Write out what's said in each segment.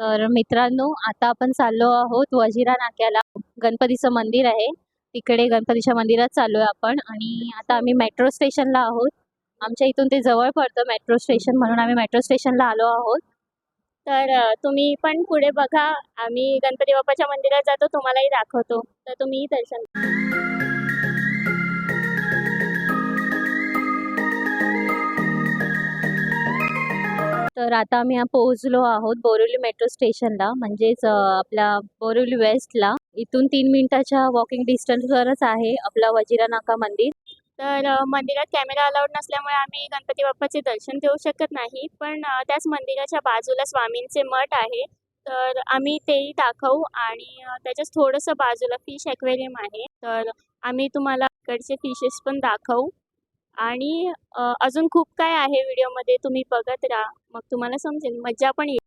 तर मित्रांनो आता आपण चाललो आहोत वजिरा नाक्याला. गणपतीचं मंदिर आहे. तिकडे गणपतीच्या मंदिरात चाललो आहे आपण आणि आता आम्ही मेट्रो स्टेशनला आहोत. आमच्या इथून ते जवळ पडतं मेट्रो स्टेशन म्हणून आम्ही मेट्रो स्टेशनला आलो आहोत. तर तुम्ही पण पुढे बघा. आम्ही गणपती बाप्पाच्या मंदिरात जातो तुम्हालाही दाखवतो. तर तुम्हीही दर्शन तर आता आम्ही पोहोचलो आहोत बोरिवली मेट्रो स्टेशनला म्हणजेच आपल्या बोरिवली वेस्टला. इथून तीन मिनिटाच्या वॉकिंग डिस्टन्सवरच आहे आपला वजिरा नाका मंदिर. तर मंदिरात कॅमेरा अलाउड नसल्यामुळे आम्ही गणपती बाप्पाचे दर्शन घेऊ शकत नाही. पण त्याच मंदिराच्या बाजूला स्वामींचे मठ आहे. तर आम्ही तेही दाखवू आणि त्याच्याच थोडंसं बाजूला फिश ॲक्वेरियम आहे. तर आम्ही तुम्हाला इकडचे फिशेस पण दाखवू. आणि अजून खूप काय आहे व्हिडिओमध्ये तुम्ही बघत राहा. मग तुम्हाला समजेल मज्जा पण येईल.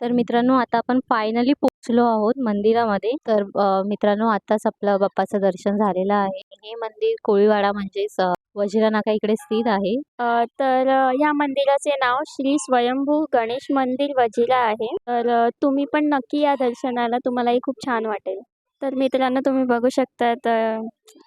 तर मित्रांनो आता आपण फायनली पोहोचलो आहोत मंदिरामध्ये. तर मित्रांनो आताच आपलं बाप्पाचं दर्शन झालेलं आहे. हे मंदिर कोळीवाडा म्हणजेच अ, वजिरा नाका इकडे स्थित आहे. अ, तर अ, या मंदिराचे नाव श्री स्वयंभू गणेश मंदिर वजिरा आहे. तर अ, तुम्ही पण नक्की या दर्शनाला तुम्हालाही खूप छान वाटेल. तर मित्रांनो तुम्ही बघू शकता तर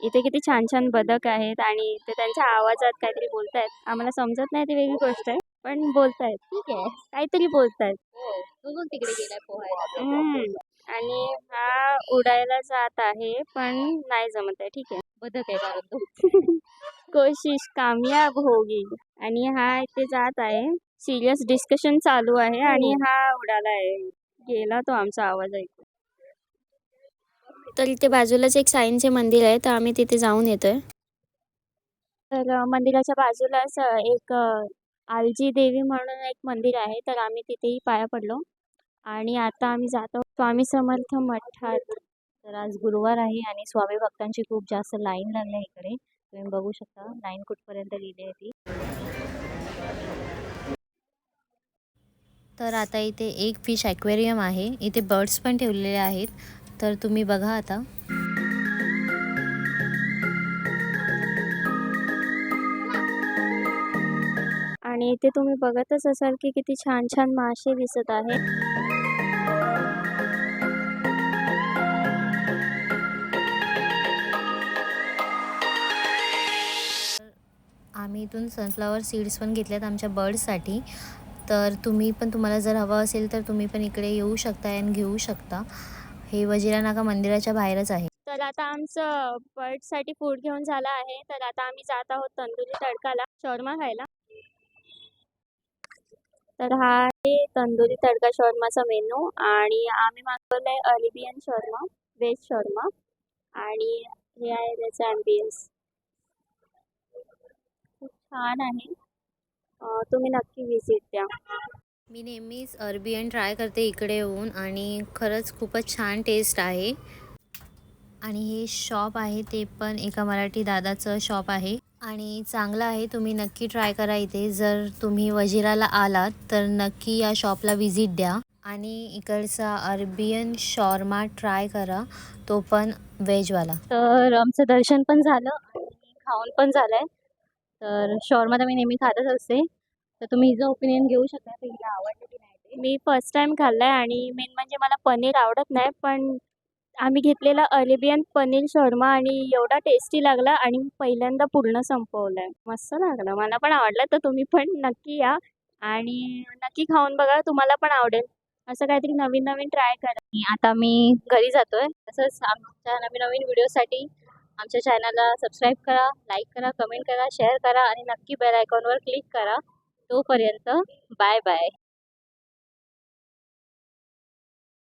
इथे किती छान छान बदक आहेत आणि ते त्यांच्या आवाजात काहीतरी बोलतायत. आम्हाला समजत नाही ती वेगळी गोष्ट आहे पण बोलतायत. ठीक आहे. काहीतरी बोलतायत. हो तिकडे गेलाय पोहायला. हम्म. आणि हा उडायला जात आहे पण नाही जमत आहे. ठीक आहे. बदक आहे कारण तो कोशिश कामयाब होगी. आणि हा इथे जात आहे. सिरियस डिस्कशन चालू आहे आणि हा उडाला आहे. गेला तो आमचा आवाज ऐकून. तर इथे बाजूलाच एक साईंचे मंदिर आहे तर आम्ही तिथे जाऊन येतोय. तर मंदिराच्या बाजूलाच एक आलजी देवी म्हणून एक मंदिर आहे. तर आम्ही तिथेही पाया पडलो. आणि आता आम्ही जातो स्वामी समर्थ मठात. तर आज गुरुवार आहे आणि स्वामी भक्तांची खूप जास्त लाईन लागली आहे इकडे. तुम्ही बघू शकता लाईन कुठपर्यंत गेली आहे ती. तर आता इथे एक फिश ॲक्वेरियम आहे. इथे बर्ड्स पण ठेवलेले आहेत. तर तुम्ही बघा आता. आणि इथे तुम्ही बघतच असाल की किती छान छान मासे दिसत आहेत. आम्ही इथून सनफ्लावर सीड्स पण घेतल्यात आमच्या बर्ड्ससाठी तर तुम्ही पण तुम्हाला जर हवं असेल तर तुम्ही पण इकडे येऊ शकता आणि घेऊ शकता. हे वजिरा नाका मंदिराच्या बाहेरच आहे. तर आता आमचं बर्डसाठी फूड घेऊन झालं आहे. तर आता आम्ही जात आहोत तंदुरी तडकाला शॉर्मा खायला. तर हा आहे तंदुरी तडका शॉर्माचा मेनू आणि आम्ही मागवलं आहे अरेबियन शॉर्मा व्हेज शॉर्मा. आणि हे आहे त्याचा ॲम्बियन्स छान आहे. तुम्ही नक्की व्हिजिट द्या. मी नेहमीच अरबियन ट्राय करते इकडे येऊन आणि खरंच खूपच छान टेस्ट आहे. आणि हे शॉप आहे ते पण एका मराठी दादाचं शॉप आहे. आणि चांगलं आहे तुम्ही नक्की ट्राय करा इथे. जर तुम्ही वजिराला आलात तर नक्की या शॉपला व्हिजिट द्या. आणि इकडचा अरबियन शॉर्मा ट्राय करा तो पण व्हेजवाला तर आमचं दर्शन पण झालं आणि खाऊन पण झालंय. तर शॉर्मा तर मी नेहमी खातच असते. तर तुम्ही हिचं ओपिनियन घेऊ शकता की हिला आवडलं की नाही ते. मी फर्स्ट टाइम खाल्लाय आणि मेन म्हणजे मला पनीर आवडत नाही पण आम्ही घेतलेला अरेबियन पनीर शर्मा आणि एवढा टेस्टी लागला आणि मी पहिल्यांदा पूर्ण संपवलाय. मस्त लागलं मला पण आवडलं तर तुम्ही पण नक्की या आणि नक्की खाऊन बघा तुम्हाला पण आवडेल. असं काहीतरी नवीन नवीन ट्राय करा. आणि आता मी घरी जातोय. तसंच आमच्या नवीन नवीन व्हिडिओसाठी आमच्या चॅनलला सबस्क्राईब करा लाईक करा कमेंट करा शेअर करा आणि नक्की बेल आयकॉनवर क्लिक करा. तोपर्यंत बाय बाय